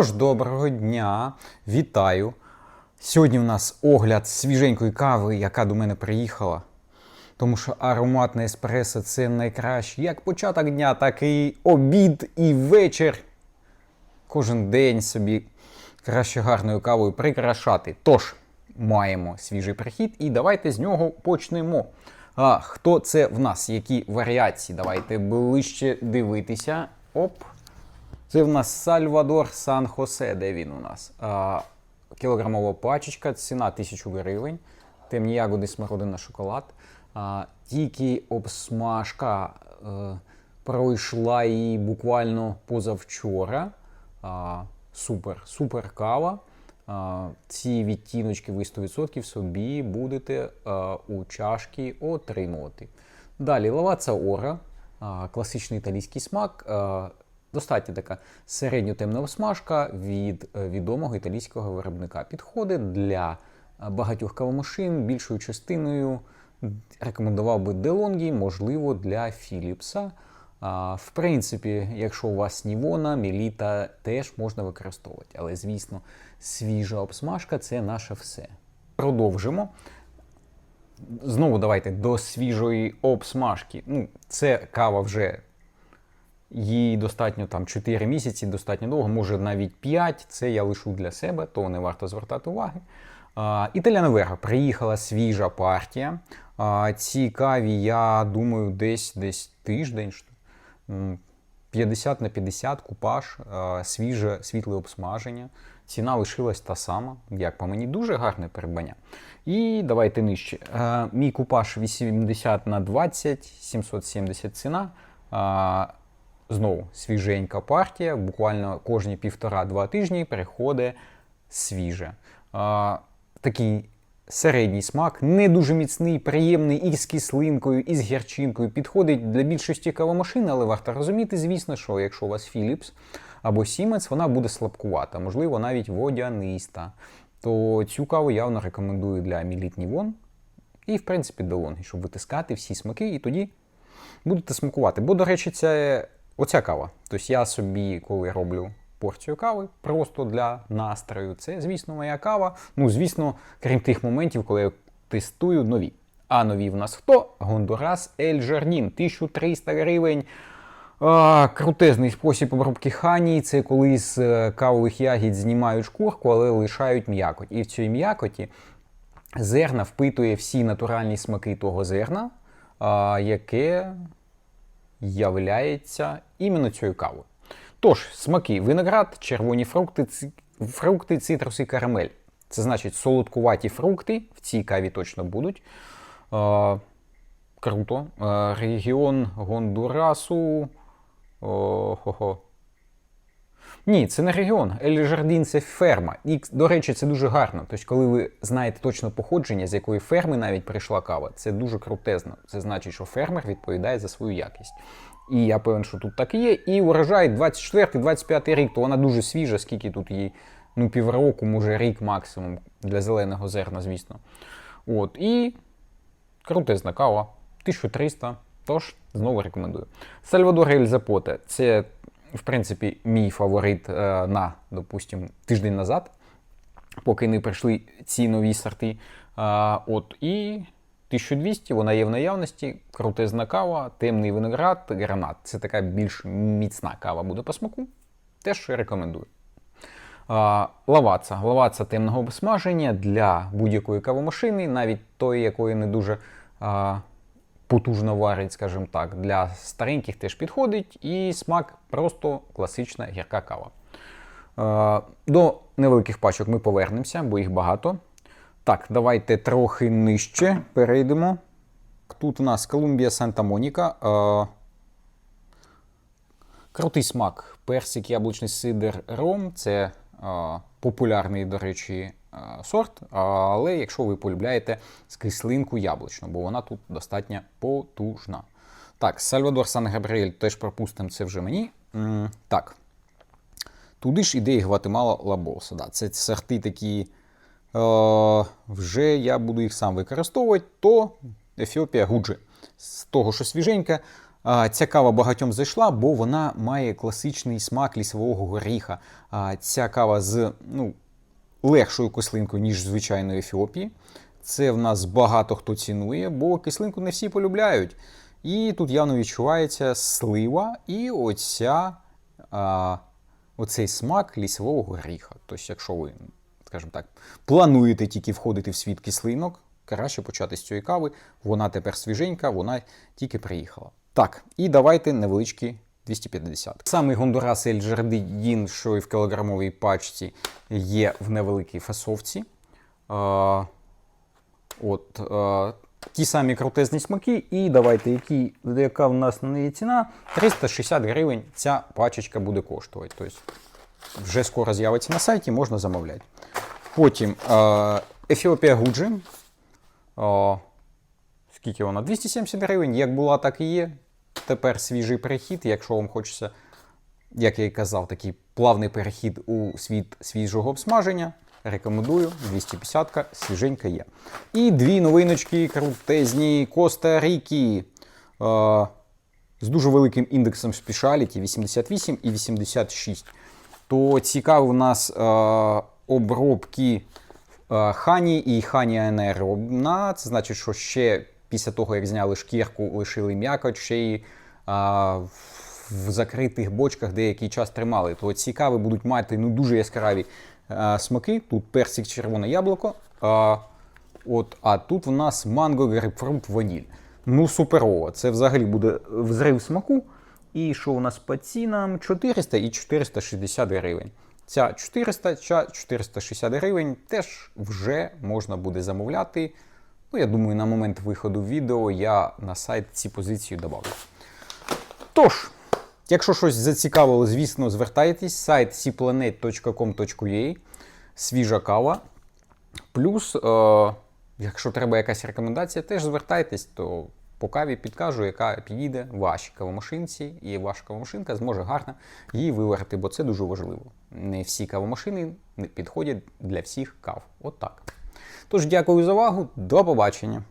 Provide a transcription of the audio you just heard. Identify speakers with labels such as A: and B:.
A: Тож, доброго дня, вітаю. Сьогодні у нас огляд свіженької кави, яка до мене приїхала. Тому що ароматне еспресо це найкраще як початок дня, так і обід і вечір. Кожен день собі краще гарною кавою прикрашати. Тож, маємо свіжий прихід і давайте з нього почнемо. А, хто це в нас? Які варіації? Давайте ближче дивитися. Оп. Це в нас Сальвадор Сан Хосе. Де він у нас? А, кілограмова пачечка, ціна 1000 гривень. Темні ягоди, смородина, шоколад. А, тільки обсмажка е, пройшла її буквально позавчора. А, супер, супер кава. А, ці відтіночки ви 100% собі будете а, у чашки отримувати. Далі лаваца ора, а, класичний італійський смак. а, Достатньо така середньо-темна обсмажка від е, відомого італійського виробника. Підходить для е, багатьох кавомашин, більшою частиною рекомендував би DeLonghi, можливо, для Philipsа. А, В принципі, якщо у вас Нівона, Меліта теж можна використовувати. Але, звісно, свіжа обсмажка це наше все. Продовжимо. Знову давайте до свіжої обсмажки. Ну, це кава вже їй достатньо там 4 місяці, достатньо довго, може навіть 5. Це я лишу для себе, то не варто звертати уваги. Італіана Верга приїхала свіжа партія. Ці каві, я думаю, десь десь тиждень. 50 на 50 купаж, свіже світле обсмаження. Ціна лишилась та сама, як по мені, дуже гарне придбання. І давайте нижче. Мій купаж 80 на 20, 770 ціна. Знову свіженька партія. Буквально кожні півтора-два тижні приходить свіже. А, такий середній смак, не дуже міцний, приємний і з кислинкою, і з гірчинкою. Підходить для більшості кавомашин, але варто розуміти, звісно, що якщо у вас Philips або Siemens, вона буде слабкувата, можливо, навіть водяниста. То цю каву явно рекомендую для Міліт Нівон і, в принципі, DeLonghi, щоб витискати всі смаки, і тоді будете смакувати. Бо, до речі, це оця кава. Тобто я собі, коли роблю порцію кави, просто для настрою, це, звісно, моя кава. Ну, звісно, крім тих моментів, коли я тестую нові. А нові в нас хто? Гондурас Ель Жардін, 1300 гривень. А, крутезний спосіб обробки хані. Це коли з е, кавових ягід знімають шкурку, але лишають м'якоть. І в цій м'якоті зерна впитує всі натуральні смаки того зерна, а, яке являється іменно цією кавою. Тож, смаки: виноград, червоні фрукти, ци- фрукти, цитруси, карамель. Це значить солодкуваті фрукти в цій каві точно будуть. Е, круто. Е, регіон Гондурасу. О-хо-хо. Ні, це не регіон. Ель Жардін це ферма. І, до речі, це дуже гарно. Тобто, коли ви знаєте точно походження, з якої ферми навіть прийшла кава, це дуже крутезно. Це значить, що фермер відповідає за свою якість. І я певен, що тут так і є. І урожай 24-25 рік, то вона дуже свіжа, скільки тут їй, ну, півроку, може рік максимум для зеленого зерна, звісно. От, і крутезна кава. 1300. Тож, знову рекомендую. Сальвадор Ель Запоте це, в принципі, мій фаворит е, на, допустим, тиждень назад, поки не прийшли ці нові сорти. От, і 1200, вона є в наявності, крутезна кава, темний виноград, гранат. Це така більш міцна кава буде по смаку. Теж рекомендую. А, Лаваца. Лаваца темного обсмаження для будь-якої кавомашини, навіть тої, якої не дуже потужно варить, скажімо так. Для стареньких теж підходить, і смак просто класична гірка кава. Е, До невеликих пачок ми повернемося, бо їх багато. Так, давайте трохи нижче перейдемо. Тут у нас Колумбія Санта Моніка. Е, Крутий смак. Персик, яблучний сидр, ром. Це е, популярний, до речі, сорт. Але якщо ви полюбляєте з яблучну, бо вона тут достатньо потужна. Так, Сальвадор Сан Габріель теж пропустимо, це вже мені. Так. Туди ж іде і Гватемала Лабоса. Да. Це сорти такі. Е, вже я буду їх сам використовувати, то Ефіопія Гуджи. З того, що свіженька, Ця кава багатьом зайшла, бо вона має класичний смак лісового горіха. Ця кава з ну, легшою кислинкою, ніж звичайної Ефіопії. Це в нас багато хто цінує, бо кислинку не всі полюбляють. І тут явно відчувається слива і оця, а, оцей смак лісового горіха. Тобто, якщо ви, скажімо так, плануєте тільки входити в світ кислинок, краще почати з цієї кави. Вона тепер свіженька, вона тільки приїхала. Так, і давайте невеличкі 250. Самий Гондурас Ель Джардін, що і в кілограмовій пачці, є в невеликій фасовці. А, От, е, ті самі крутезні смаки, і давайте, які, яка в нас на неї ціна? 360 гривень ця пачечка буде коштувати. Тобто вже скоро з'явиться на сайті, можна замовляти. Потім Ефіопія Гуджі. Скільки вона? 270 гривень. Як була, так і є. Тепер свіжий перехід, якщо вам хочеться, як я і казав, такий плавний перехід у світ свіжого обсмаження. Рекомендую, 250-ка, свіженька є. І дві новиночки крутезні Коста Рікі. Е, з дуже великим індексом спешаліті 88 і 86. То цікаві в нас е, обробки е, хані і хані анаеробна. Це значить, що ще після того, як зняли шкірку, лишили м'якоть, ще й е, в закритих бочках деякий час тримали. То ці кави будуть мати ну, дуже яскраві е, смаки. Тут персик, червоне яблуко. Е, от, а тут в нас манго, грейпфрут, ваніль. Ну, суперово. Це взагалі буде взрив смаку. І що у нас по цінам? 400 і 460 гривень. Ця 400, ця 460 гривень теж вже можна буде замовляти. Ну, я думаю, на момент виходу відео я на сайт ці позиції додав. Тож, якщо щось зацікавило, звісно, звертайтесь. Сайт cplanet.com.ua, свіжа кава. Плюс, е, якщо треба якась рекомендація, теж звертайтесь, то по каві підкажу, яка підійде вашій кавомашинці, і ваша кавомашинка зможе гарно її виварити, бо це дуже важливо. Не всі кавомашини підходять для всіх кав. От так. Тож, дякую за увагу, до побачення.